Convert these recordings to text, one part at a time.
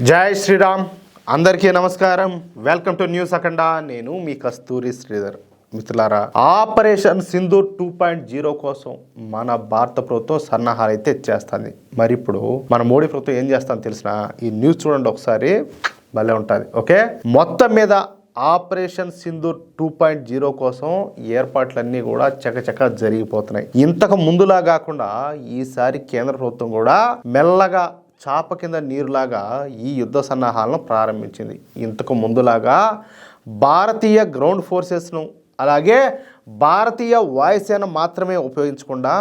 జై శ్రీరామ్. అందరికీ నమస్కారం. Welcome to news Akhanda. నేను మీ కస్తూరి శ్రీధర్. మిత్రులారా operation Sindhu two point zero కోసం మన భారత ప్రభుత్వం సన్నాహాలు అయితే చేస్తుంది. మరి ఇప్పుడు మన మోడీ ప్రభుత్వం ఏం చేస్తాను తెలిసిన ఈ న్యూస్ చూడండి ఒకసారి. భలే ఉంటుంది. ఓకే? మొత్తం మీద operation Sindoor two point zero కోసం ఏర్పాట్లన్నీ కూడా చకచక జరిగిపోతున్నాయి. ఇంతకు ముందులా కాకుండా ఈసారి కేంద్ర ప్రభుత్వం కూడా మెల్లగా చాప కింద నీరులాగా ఈ యుద్ధ సన్నాహాలను ప్రారంభించింది. ఇంతకు ముందులాగా భారతీయ గ్రౌండ్ ఫోర్సెస్ను అలాగే భారతీయ వాయుసేన మాత్రమే ఉపయోగించకుండా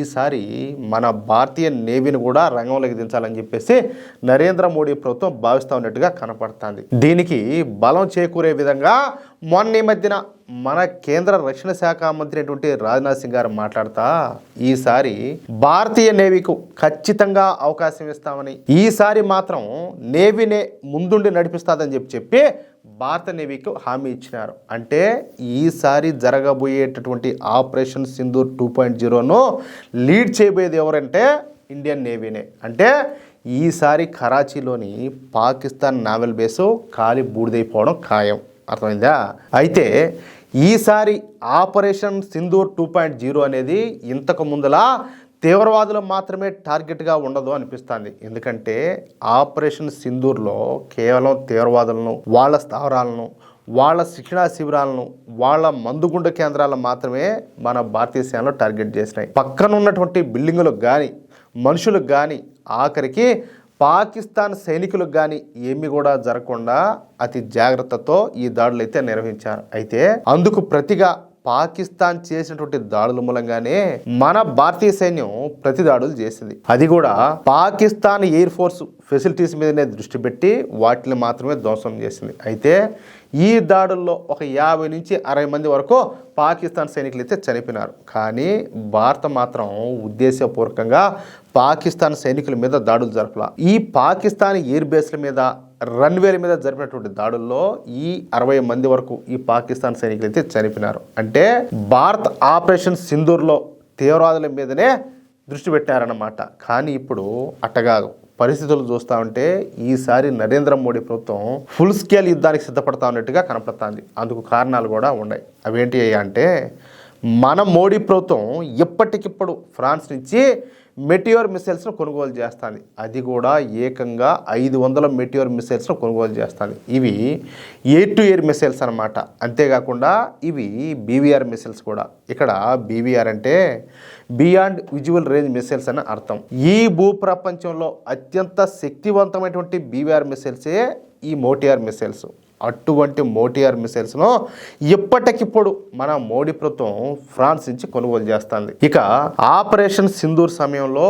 ఈసారి మన భారతీయ నేవీని కూడా రంగంలోకి దించాలని చెప్పేసి నరేంద్ర మోడీ ప్రభుత్వం భావిస్తూ ఉన్నట్టుగా కనపడుతుంది. దీనికి బలం చేకూరే విధంగా మొన్న ఈ మధ్యన మన కేంద్ర రక్షణ శాఖ మంత్రి అయినటువంటి రాజ్నాథ్ సింగ్ గారు మాట్లాడుతా ఈసారి భారతీయ నేవీకు ఖచ్చితంగా అవకాశం ఇస్తామని ఈసారి మాత్రం నేవీనే ముందుండి నడిపిస్తాదని చెప్పి చెప్పి భారత నేవీకి హామీ ఇచ్చినారు. అంటే ఈసారి జరగబోయేటటువంటి ఆపరేషన్ సింధూర్ టూ పాయింట్ జీరోను లీడ్ చేయబోయేది ఎవరంటే ఇండియన్ నేవీనే. అంటే ఈసారి కరాచీలోని పాకిస్తాన్ నావెల్ బేసు ఖాళీ బూడిదైపోవడం ఖాయం. అర్థమైందా? అయితే ఈసారి operation Sindoor two point zero అనేది ఇంతకు ముందులా తీవ్రవాదులు మాత్రమే టార్గెట్గా ఉండదు అనిపిస్తుంది. ఎందుకంటే ఆపరేషన్ సింధూర్లో కేవలం తీవ్రవాదులను వాళ్ళ స్థావరాలను వాళ్ళ శిక్షణా శిబిరాలను వాళ్ళ మందుగుండ కేంద్రాలను మాత్రమే మన భారతీయ సేనలో టార్గెట్ చేసినాయి. పక్కన ఉన్నటువంటి బిల్డింగులకు కానీ మనుషులకు కానీ ఆఖరికి పాకిస్తాన్ సైనికులకు కానీ ఏమి కూడా జరగకుండా అతి జాగ్రత్తతో ఈ దాడులు అయితే నిర్వహించారు. అయితే అందుకు ప్రతిగా పాకిస్తాన్ చేసినటువంటి దాడుల మూలంగానే మన భారతీయ సైన్యం ప్రతి దాడులు చేసింది. అది కూడా పాకిస్తాన్ ఎయిర్ ఫోర్స్ ఫెసిలిటీస్ మీదనే దృష్టి పెట్టి వాటిని మాత్రమే ధ్వంసం చేసింది. అయితే ఈ దాడుల్లో ఒక యాభై నుంచి అరవై మంది వరకు పాకిస్తాన్ సైనికులు అయితే చనిపోయినారు. కానీ భారత మాత్రం ఉద్దేశపూర్వకంగా పాకిస్తాన్ సైనికుల మీద దాడులు జరపల. ఈ పాకిస్తాన్ ఎయిర్ బేస్ల మీద రన్వేల మీద జరిపినటువంటి దాడుల్లో ఈ అరవై మంది వరకు ఈ పాకిస్తాన్ సైనికులు అయితే చనిపోయినారు. అంటే భారత్ ఆపరేషన్ సింధూర్లో తీవ్రవాదుల మీదనే దృష్టి పెట్టారన్నమాట. కానీ ఇప్పుడు అట్టగాదు. పరిస్థితులు చూస్తూ ఉంటే ఈసారి నరేంద్ర మోడీ ప్రభుత్వం ఫుల్ స్కేల్ యుద్ధానికి సిద్ధపడతా ఉన్నట్టుగా కనపడుతుంది. అందుకు కారణాలు కూడా ఉన్నాయి. అవేంటి అంటే మన మోడీ ప్రభుత్వం ఎప్పటికిప్పుడు ఫ్రాన్స్ నుంచి మెటియోర్ మిసైల్స్ను కొనుగోలు చేస్తుంది. అది కూడా ఏకంగా ఐదు వందల మెటియోర్ మిసైల్స్ను కొనుగోలు చేస్తుంది. ఇవి ఎయిర్ టు ఎయిర్ మిసైల్స్ అనమాట అంతేకాకుండా ఇవి బీవీఆర్ మిసైల్స్ కూడా. ఇక్కడ బీవీఆర్ అంటే బియాండ్ విజువల్ రేంజ్ మిసైల్స్ అని అర్థం. ఈ భూప్రపంచంలో అత్యంత శక్తివంతమైనటువంటి బీవీఆర్ మిసైల్సే ఈ మోటిఆర్ మిసైల్స్ అటువంటి మోటిఆర్ మిసైల్స్ను ఇప్పటికిప్పుడు మన మోడీ ప్రభుత్వం ఫ్రాన్స్ నుంచి కొనుగోలు చేస్తుంది. ఇక ఆపరేషన్ సింధూర్ సమయంలో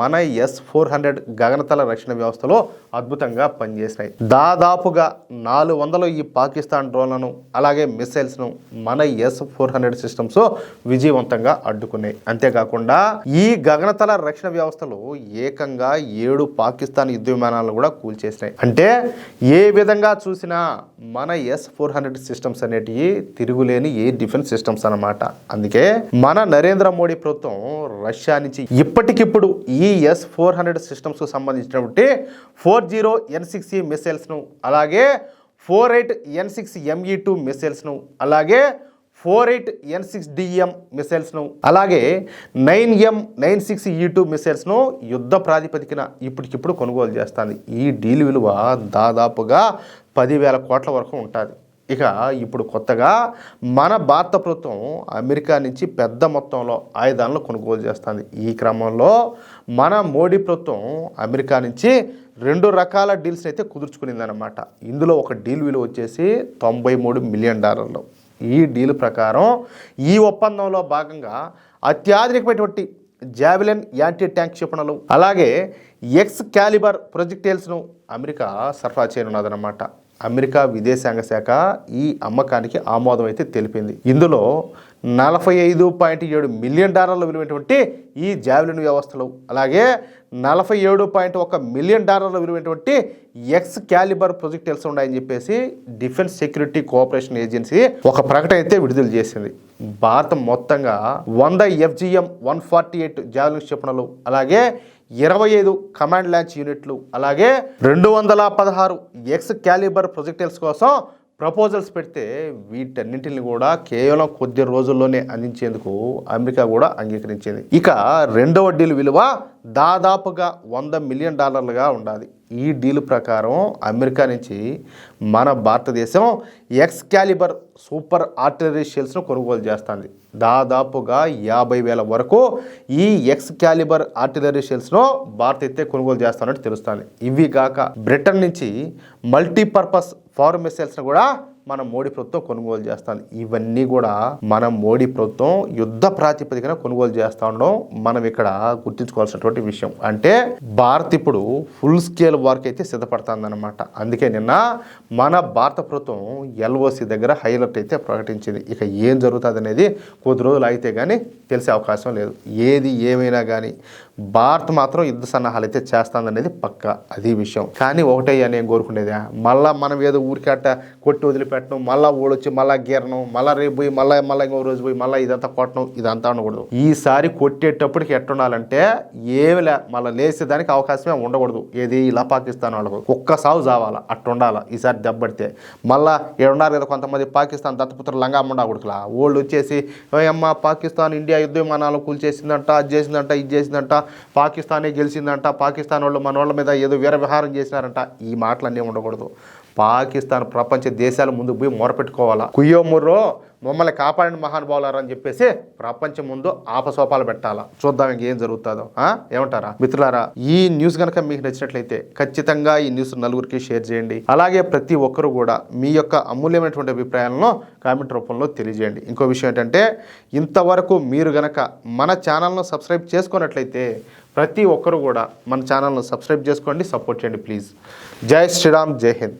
మన ఎస్ ఫోర్ హండ్రెడ్ గగనతల రక్షణ వ్యవస్థలో అద్భుతంగా పనిచేసినాయి. దాదాపుగా నాలుగు వందలు ఈ పాకిస్తాన్ డ్రోన్లను అలాగే మిసైల్స్ను మన ఎస్ ఫోర్ హండ్రెడ్ సిస్టమ్స్ విజయవంతంగా అడ్డుకున్నాయి. అంతేకాకుండా ఈ గగనతల రక్షణ వ్యవస్థలు ఏకంగా ఏడు పాకిస్తాన్ యుద్ధ విమానాలను కూడా కూల్చేసినాయి. అంటే ఏ విధంగా చూసినా మన ఎస్ ఫోర్ హండ్రెడ్ సిస్టమ్స్ అనేటివి తిరుగులేని ఎయిర్ డిఫెన్స్ సిస్టమ్స్ అన్నమాట. అందుకే మన నరేంద్ర మోడీ ప్రభుత్వం రష్యా నుంచి ఇప్పటికిప్పుడు ఈ ఎస్ ఫోర్ హండ్రెడ్ సిస్టమ్స్కు సంబంధించినటువంటి ఫోర్ జీరో ఎన్ సిక్స్ మిసైల్స్ను అలాగే four eight N six ME two మిసైల్స్ను అలాగే four eight N six DM మిసైల్స్ను అలాగే nine M nine six E two మిసైల్స్ను యుద్ధ ప్రాతిపదికన ఇప్పటికిప్పుడు కొనుగోలు చేస్తుంది. ఈ డీల్ విలువ దాదాపుగా పదివేల కోట్ల వరకు ఉంటుంది. ఇక ఇప్పుడు కొత్తగా మన భారత ప్రభుత్వం అమెరికా నుంచి పెద్ద మొత్తంలో ఆయుధాలను కొనుగోలు చేస్తుంది. ఈ క్రమంలో మన మోడీ ప్రభుత్వం అమెరికా నుంచి రెండు రకాల డీల్స్ని అయితే కుదుర్చుకునిందనమాట ఇందులో ఒక డీల్ విలువ వచ్చేసి తొంభై మూడు మిలియన్ డాలర్లు. ఈ డీల్ ప్రకారం ఈ ఒప్పందంలో భాగంగా అత్యాధునికమైనటువంటి జావిలిన్ యాంటీ ట్యాంక్ క్షిపణులు అలాగే ఎక్స్ క్యాలిబర్ ప్రొజెక్టైల్స్ను అమెరికా సరఫరా చేయనున్నదన్నమాట. అమెరికా విదేశాంగ శాఖ ఈ అమ్మకానికి ఆమోదం అయితే తెలిపింది. ఇందులో నలభై ఐదు పాయింట్ ఏడు మిలియన్ డాలర్ల విలువైనటువంటి ఈ జావెలిన్ వ్యవస్థలు. అలాగే నలభై ఏడు పాయింట్ ఒక మిలియన్ డాలర్ల విలువైనటువంటి ఎక్స్ క్యాలిబర్ ప్రొజెక్టైల్స్ ఉన్నాయని చెప్పేసి డిఫెన్స్ సెక్యూరిటీ కోఆపరేషన్ ఏజెన్సీ ఒక ప్రకటన అయితే విడుదల చేసింది. భారతం మొత్తంగా వంద FGM one forty eight javelin క్షిపణులు అలాగే ఇరవై ఐదు కమాండ్ ల్యాంచ్ యూనిట్లు అలాగే రెండు వందల పదహారు ఎక్స్ క్యాలిబర్ ప్రొజెక్టైల్స్ కోసం ప్రపోజల్స్ పెడితే వీటన్నింటిని కూడా కేవలం కొద్ది రోజుల్లోనే అందించేందుకు అమెరికా కూడా అంగీకరించింది. ఇక రెండవ డీల్ విలువ దాదాపుగా వంద మిలియన్ డాలర్లుగా ఉండాలి. ఈ డీల్ ప్రకారం అమెరికా నుంచి మన భారతదేశం ఎక్స్ క్యాలిబర్ సూపర్ ఆర్టిలరీ షెల్స్ను కొనుగోలు చేస్తుంది. దాదాపుగా యాభై వేల వరకు ఈ ఎక్స్ క్యాలిబర్ ఆర్టిలరీ షెల్స్ను భారత్ అయితే కొనుగోలు చేస్తున్నట్టు తెలుస్తుంది. ఇవి కాక బ్రిటన్ నుంచి మల్టీపర్పస్ ఫార్ మిసైల్స్ను కూడా మన మోడీ ప్రభుత్వం కొనుగోలు చేస్తాను ఇవన్నీ కూడా మన మోడీ ప్రభుత్వం యుద్ధ ప్రాతిపదికన కొనుగోలు చేస్తా ఉండడం మనం ఇక్కడ గుర్తుంచుకోవాల్సినటువంటి విషయం. అంటే భారత్ ఇప్పుడు ఫుల్ స్కేల్ వర్క్ అయితే సిద్ధపడుతుంది అనమాట అందుకే నిన్న మన భారత ప్రభుత్వం ఎల్ఓసి దగ్గర హైలైట్ అయితే ప్రకటించింది. ఇక ఏం జరుగుతుంది అనేది కొద్ది రోజులు అయితే కానీ తెలిసే అవకాశం లేదు. ఏది ఏమైనా కానీ భారత్ మాత్రం యుద్ధ సన్నాహాలు అయితే చేస్తుందనేది పక్క. అది విషయం. కానీ ఒకటే నేను కోరుకునేది. మళ్ళా మనం ఏదో ఊరికట్ట కొట్టి వదిలిపెట్టడం మళ్ళా ఓడొచ్చి మళ్ళా గీరడం మళ్ళా రేపు పోయి మళ్ళీ మళ్ళీ ఇంకో రోజు పోయి మళ్ళీ ఇదంతా కొట్టడం ఇదంతా ఉండకూడదు ఈసారి కొట్టేటప్పటికి ఎట్టుండాలంటే ఏమి లే మళ్ళీ లేసేదానికి అవకాశమే ఉండకూడదు. ఏది ఇలా పాకిస్తాన్ వాళ్ళకు. ఒక్క సాగు చావాలా. అట్టుండాలా. ఈసారి దెబ్బడితే. మళ్ళా ఏడున్నారు కదా కొంతమంది పాకిస్తాన్ దత్తపుత్ర లంగా ముండా కొడుకులా. వాళ్ళు వచ్చేసి అమ్మ పాకిస్తాన్ ఇండియా యుద్ధ విమానాలు కూల్చేసిందంట అది చేసిందంట ఇది చేసిందంట. పాకిస్తానే గెలిచిందంట పాకిస్తాన్ వాళ్ళు మన వాళ్ళ మీద ఏదో వీర విహారం చేసినారంట. ఈ మాటలన్నీ ఉండకూడదు. పాకిస్తాన్ ప్రపంచ దేశాల ముందు పోయి మొరపెట్టుకోవాలా కుయ్యో ముర్రో మమ్మల్ని కాపాడిన మహానుభావులారని అని చెప్పేసి ప్రపంచం ముందు ఆపసోపాలు పెట్టాలా? చూద్దాం ఇంకేం జరుగుతుందో ఏమంటారా? మిత్రులారా ఈ న్యూస్ కనుక మీకు నచ్చినట్లయితే ఖచ్చితంగా ఈ న్యూస్ నలుగురికి షేర్ చేయండి. అలాగే ప్రతి ఒక్కరు కూడా మీ యొక్క అమూల్యమైనటువంటి అభిప్రాయాలను కామెంట్ రూపంలో తెలియజేయండి. ఇంకో విషయం ఏంటంటే ఇంతవరకు మీరు గనక మన ఛానల్ను సబ్స్క్రైబ్ చేసుకున్నట్లయితే ప్రతి ఒక్కరు కూడా మన ఛానల్ను సబ్స్క్రైబ్ చేసుకోండి సపోర్ట్ చేయండి ప్లీజ్. జై శ్రీరామ్ జై హింద్.